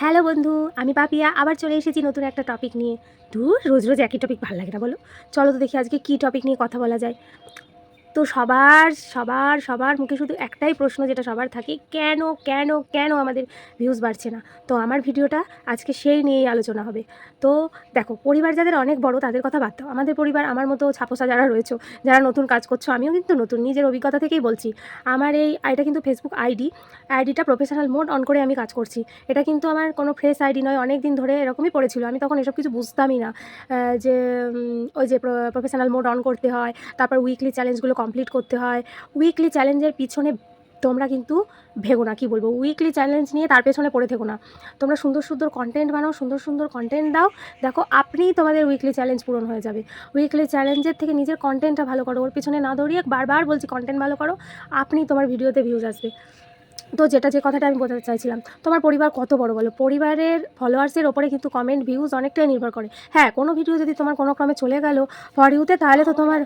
Hello বন্ধু, আমি পাপিয়া, আবার চলে এসেছি নতুন একটা টপিক নিয়ে। দূর রোজ রোজ একই টপিক ভালো লাগে না বলো? চলো তো দেখি আজকে কী টপিক নিয়ে কথা বলা যায়। তো সবার সবার সবার মুখে শুধু একটাই প্রশ্ন যেটা সবার থাকে, কেন কেন কেন আমাদের ভিউজ বাড়ছে না? তো আমার ভিডিওটা আজকে সেই নিয়েই আলোচনা হবে। তো দেখো, পরিবার যাদের অনেক বড়, তাদের কথা বাদ দাও। আমাদের পরিবার, আমার মতো ছাপোসা যারা রয়েছে, যারা নতুন কাজ করছ, আমিও কিন্তু নতুন, নিজের অভিজ্ঞতা থেকেই বলছি। আমার এই এটা কিন্তু ফেসবুক আইডি, আইডিটা প্রফেশনাল মোড অন করে আমি কাজ করছি। এটা কিন্তু আমার কোনো ফ্রেশ আইডি নয় অনেক দিন ধরে এরকমই পড়েছিল। আমি তখন এসব কিছু বুঝতামই না। যে ওই যে প্রফেশনাল মোড অন করতে হয়, তারপর উইকলি চ্যালেঞ্জগুলো কমপ্লিট করতে হয়। উইকলি চ্যালেঞ্জের পিছনে তোমরা কিন্তু ভেগো না, কী বলব? উইকলি চ্যালেঞ্জ নিয়ে তার পেছনে পড়ে থেকো না। তোমরা সুন্দর সুন্দর কন্টেন্ট বানাও, সুন্দর সুন্দর কন্টেন্ট দাও। দেখো, আপনিই তোমাদের উইকলি চ্যালেঞ্জ পূরণ হয়ে যাবে। উইকলি চ্যালেঞ্জের থেকে নিজের কন্টেন্টটা ভালো করো। ওর পিছনে না দৌড়িয়ে বারবার বলছি কন্টেন্ট ভালো করো। আপনি তোমার ভিডিওতে ভিউজ আসবে। তো যেটা যে কথাটা আমি বোঝাতে চাইছিলাম, তোমার পরিবার কত বড় বলো? পরিবারের ফলোয়ার্সের ওপরে কিন্তু কমেন্ট ভিউজ অনেকটাই নির্ভর করে। হ্যাঁ কোনো ভিডিও যদি তোমার কোনো ক্রমে চলে গেল ফর ইউতে তাহলে তো তোমার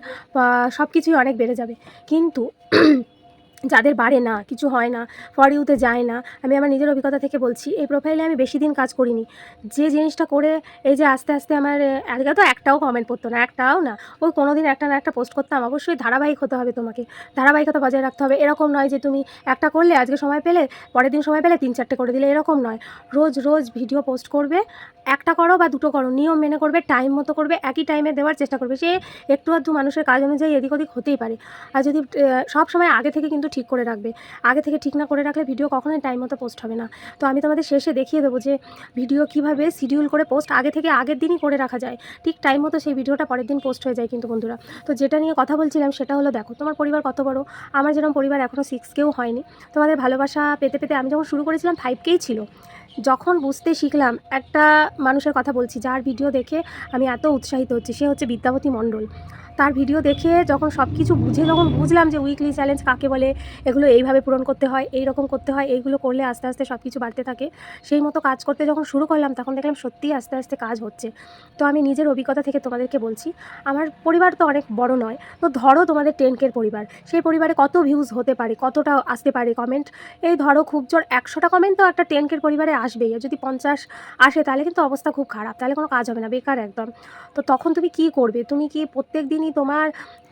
সব কিছুই অনেক বেড়ে যাবে। কিন্তু যাদের বাড়ে না, কিছু হয় না ফর ইউতে যায় না, আমি আমার নিজের অভিজ্ঞতা থেকে বলছি, এই প্রোফাইলে আমি বেশি দিন কাজ করিনি। যে জিনিসটা করে এই যে আস্তে আস্তে আমার, আজকে তো একটাও কমেন্ট পড়তো না, একটাও না, ওই কোনো দিন একটা না একটা পোস্ট করতাম, অবশ্যই ধারাবাহিক হতে হবে তোমাকে, ধারাবাহিকতা বজায় রাখতে হবে, এরকম নয় যে তুমি একটা করলে আজকে সময় পেলে, পরের দিন সময় পেলে তিন চারটে করে দিলে, এরকম নয়। রোজ রোজ ভিডিও পোস্ট করবে একটা করো বা দুটো করো, নিয়ম মেনে করবে টাইম মতো করবে, একই টাইমে দেওয়ার চেষ্টা করবে। সে একটু আধটু মানুষের কাজ অনুযায়ী এদিক ওদিক হতেই পারে। আর যদি সব সময় আগে থেকে কিন্তু ঠিক করে রাখবে। আগে থেকে ঠিক না করে রাখলে ভিডিও কখনোই টাইম মতো পোস্ট হবে না। তো আমি তোমাদের শেষে দেখিয়ে দেবো যে ভিডিও কীভাবে শিডিউল করে পোস্ট আগে থেকে আগের দিনই করে রাখা যায়। ঠিক টাইম মতো সেই ভিডিওটা পরের দিন পোস্ট হয়ে যায় কিন্তু বন্ধুরা। তো যেটা নিয়ে কথা বলছিলাম সেটা হলো, দেখো, তোমার পরিবার কত বড়? আমার যেরকম পরিবার এখনও সিক্স কেউ হয়নি। তোমাদের ভালোবাসা পেতে পেতে আমি যখন শুরু করেছিলাম ফাইভ কেই ছিল। যখন বুঝতে শিখলাম, একটা মানুষের কথা বলছি, যার ভিডিও দেখে আমি এত উৎসাহিত হচ্ছি, সে হচ্ছে বিদ্যাপতি মণ্ডল। তার ভিডিও দেখে যখন সব কিছু বুঝে, যখন বুঝলাম যে উইকলি চ্যালেঞ্জ কাকে বলে, এগুলো এইভাবে পূরণ করতে হয় এই রকম করতে হয়, এইগুলো করলে আস্তে আস্তে সব কিছু বাড়তে থাকে, সেই মতো কাজ করতে যখন শুরু করলাম, তখন দেখলাম সত্যিই আস্তে আস্তে কাজ হচ্ছে। তো আমি নিজের অভিজ্ঞতা থেকে তোমাদেরকে বলছি, আমার পরিবার তো অনেক বড় নয়, তো ধরো তোমাদের টেন কের পরিবার, সেই পরিবারে কত ভিউজ হতে পারে, কতটা আসতে পারে কমেন্ট এই ধরো খুব জোর, একশোটা কমেন্ট তো একটা টেন কের পরিবারে আসবেই। আর যদি পঞ্চাশ আসে, তাহলে কিন্তু অবস্থা খুব খারাপ। তাহলে কোনো কাজ হবে না, বেকার একদম। তো তখন তুমি কি করবে? তুমি কি প্রত্যেক দিনই তোমার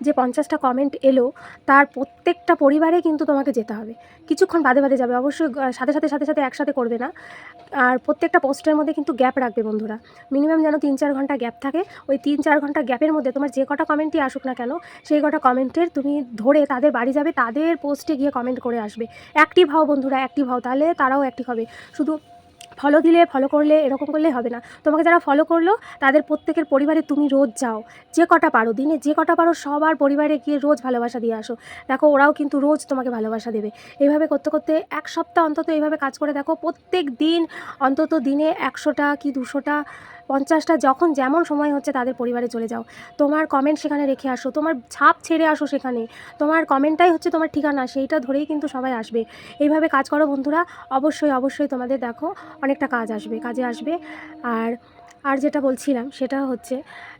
যে পঞ্চাশটা কমেন্ট এলো, তার প্রত্যেকটা পরিবারে কিন্তু তোমাকে যেতে হবে। কিছুক্ষণ বাদে বাদে যাবে। অবশ্যই সাথে সাথে সাথে সাথে একসাথে করবে না। আর প্রত্যেকটা পোস্টের মধ্যে কিন্তু গ্যাপ রাখবে বন্ধুরা। মিনিমাম যেন তিন, চার ঘণ্টা গ্যাপ থাকে। ওই তিন, চার ঘণ্টা গ্যাপের মধ্যে তোমার যে কটা কমেন্টই আসুক না কেন, সেই কটা কমেন্টের তুমি ধরে তাদের বাড়ি যাবে, তাদের পোস্টে গিয়ে কমেন্ট করে আসবে। অ্যাক্টিভ হও বন্ধুরা অ্যাক্টিভ হও। তাহলে তারাও অ্যাক্টিভ হবে। শুধু ফলো দিলে ফলো করলে এরকম করলে হবে না। তোমাকে যারা ফলো করল, তাদের প্রত্যেকের পরিবারে তুমি রোজ যাও। যে কটা পারো, দিনে যে কটা পারো, সবার পরিবারে গিয়ে রোজ ভালোবাসা দিয়ে আসো। দেখো, ওরাও কিন্তু রোজ তোমাকে ভালোবাসা দেবে। এইভাবে করতে করতে এক সপ্তাহ অন্তত এইভাবে কাজ করে দেখো, প্রত্যেক দিন অন্তত দিনে একশোটা কি দুশোটা পঞ্চাশটা যখন যেমন সময় হচ্ছে তাদের পরিবারে চলে যাও। তোমার কমেন্ট সেখানে রেখে আসো, তোমার ছাপ ছেড়ে আসো সেখানে। তোমার কমেন্টটাই হচ্ছে তোমার ঠিকানা, সেইটা ধরেই কিন্তু সবাই আসবে। এইভাবে কাজ করো বন্ধুরা, অবশ্যই অবশ্যই তোমাদের দেখো অনেকটা কাজ আসবে, কাজে আসবে। আর আর যেটা বলছিলাম সেটা হচ্ছে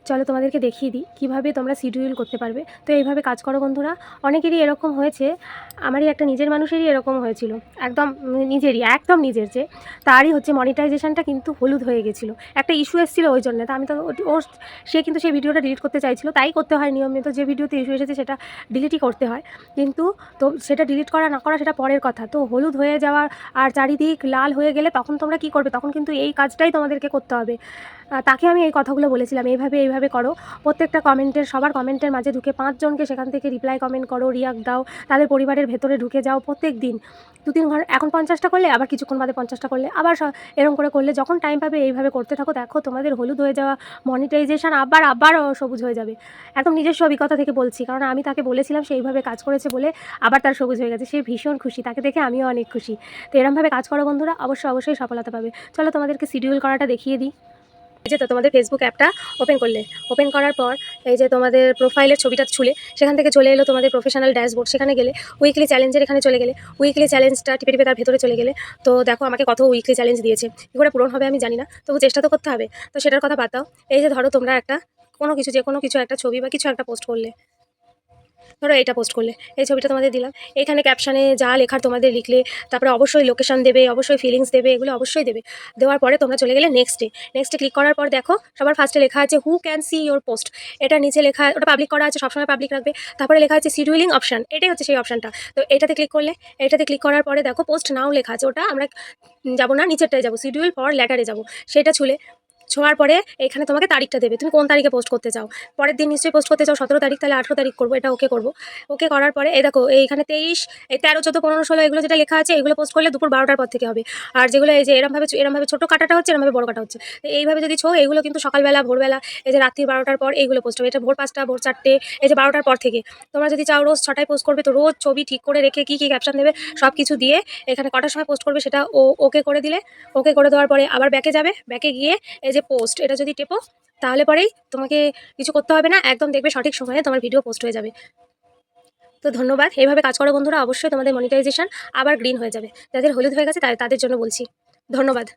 চলো তোমাদেরকে দেখিয়ে দিই কীভাবে তোমরা শিডিউল করতে পারবে। তো এইভাবে কাজ করো বন্ধুরা। অনেকেরই এরকম হয়েছে, আমারই একটা নিজের মানুষেরই এরকম হয়েছিল। একদম নিজেরই, একদম নিজের যে, তারই হচ্ছে মনিটাইজেশনটা কিন্তু হলুদ হয়ে গেছিল। একটা ইস্যু এসেছিল ওই জন্য। তা আমি তো ওর সে কিন্তু সেই ভিডিওটা ডিলিট করতে চাইছিল, তাই করতে হয় নিয়মিত যে ভিডিওতে ইস্যু এসেছে সেটা ডিলিটই করতে হয়। কিন্তু তো সেটা ডিলিট করা না করা সেটা পরের কথা। তো হলুদ হয়ে যাওয়ার আর চারিদিক লাল হয়ে গেলে তখন তোমরা কি করবে? তখন কিন্তু এই কাজটাই তোমাদেরকে করতে হবে। তাকে আমি এই কথাগুলো বলেছিলাম। এইভাবে এইভাবে করো। প্রত্যেকটা কমেন্টের, সবার কমেন্টের মাঝে ঢুকে পাঁচজনকে সেখান থেকে রিপ্লাই কমেন্ট করো রিয়াক্ট দাও, তাদের পরিবারের ভেতরে ঢুকে যাও প্রত্যেক দিন। দু তিন ঘণ্টা এখন পঞ্চাশটা করলে, আবার কিছুক্ষণ বাদে পঞ্চাশটা করলে, আবার এরকম করে করলে যখন টাইম পাবে এইভাবে করতে থাকো। দেখো তোমাদের হলুদ হয়ে যাওয়া মনিটাইজেশন আবার আবার সবুজ হয়ে যাবে। একদম নিজস্ব অভিজ্ঞতা থেকে বলছি, কারণ আমি তাকে বলেছিলাম সেইভাবে কাজ করেছে বলে আবার তার সবুজ হয়ে গেছে। সে ভীষণ খুশি, তাকে দেখে আমিও অনেক খুশি। তো এরমভাবে কাজ করো বন্ধুরা, অবশ্যই অবশ্যই সফলতা পাবে। চলো তোমাদেরকে শিডিউল করাটা দেখিয়ে দিই। এই যে তো তোমাদের ফেসবুক অ্যাপটা ওপেন করলে। ওপেন করার পর এই যে তোমাদের প্রোফাইলের ছবিটা ছুলে, সেখান থেকে চলে এলো তোমাদের প্রফেশনাল ড্যাশবোর্ড সেখানে গেলে উইকলি চ্যালেঞ্জের এখানে চলে গেলে উইকলি চ্যালেঞ্জটা টিপে টিপে তার ভেতরে চলে গেলে। তো দেখো আমাকে কত উইকলি চ্যালেঞ্জ দিয়েছে। কী করে পূরণ হবে আমি জানি না, তবু চেষ্টা তো করতে হবে। তো সেটার কথা বাদ দাও। এই যে ধরো তোমরা একটা কোনো কিছু যে কোনো কিছু একটা ছবি বা কিছু একটা পোস্ট করলে। ধরো এটা পোস্ট করলে। এই ছবিটা তোমাদের দিলাম। এখানে ক্যাপশানে যা লেখার তোমাদের লিখলে, তারপরে অবশ্যই লোকেশান দেবে, অবশ্যই ফিলিংস দেবে, এগুলো অবশ্যই দেবে। দেওয়ার পরে তোমরা চলে গেলে নেক্সট নেক্সটে নেক্সটে ক্লিক করার পর দেখো, সবার ফার্স্টে লেখা আছে who can see your post এটা নিচে লেখা, ওটা পাবলিক করা আছে, সবসময় পাবলিক রাখবে। তারপরে লেখা আছে শিডিউলিং অপশান এটাই হচ্ছে সেই অপশানটা তো এটাতে ক্লিক করলে, এটাতে ক্লিক করার পরে দেখো পোস্ট নাও লেখা আছে। ওটা আমরা যাব না, নিচেরটায় যাব। শিডিউল ফর লেটারে যাব। সেটা ছুলে ছোঁয়ার পরে এখানে তোমাকে তারিখটা দেবে। তুমি কোন তারিখে পোস্ট করতে চাও? পরের দিন নিশ্চয়ই পোস্ট করতে চাও। সতেরো তারিখ তাহলে আঠেরো তারিখ করব, এটা ওকে করব। ওকে করার পরে, এই দেখো এইখানে তেইশ, এই তেরো, চোদ্দ, পনেরো, ষোলো, এগুলো যেটা লেখা আছে, এগুলো পোস্ট করলে দুপুর বারোটার পর থেকে হবে। আর যেগুলো এই যে এরমভাবে এরমভাবে ছোটো কাটাটা হচ্ছে, এরমভাবে বড় কাটা হচ্ছে। তো এইভাবে যদি ছো এগুলো কিন্তু সকালবেলা, ভোরবেলা, এই যে রাত্রি বারোটার পর এইগুলো পোস্ট হবে। এটা ভোর পাঁচটা, ভোর চারটে, এই যে বারোটার পর থেকে। তোমরা যদি চাও রোজ ছটায় পোস্ট করবে, তো রোজ ছবি ঠিক করে রেখে কী কী ক্যাপশন দেবে সব কিছু দিয়ে এখানে কটার সময় পোস্ট করবে, সেটা ও ওকে করে দিলে। ওকে করে দেওয়ার পরে আবার ব্যাকে যাবে। ব্যাকে গিয়ে এই যে পোস্ট এটা যদি টেপো, তাহলে পরেই তোমাকে কিছু করতে হবে না, একদম দেখবে সঠিক সময়ে তোমার ভিডিও পোস্ট হয়ে যাবে। তো ধন্যবাদ, এইভাবে কাজ করো বন্ধুরা, অবশ্যই তোমাদের মনিটাইজেশান আবার গ্রিন হয়ে যাবে। যাদের হলুদ হয়ে গেছে, তাদের জন্য বলছি। ধন্যবাদ।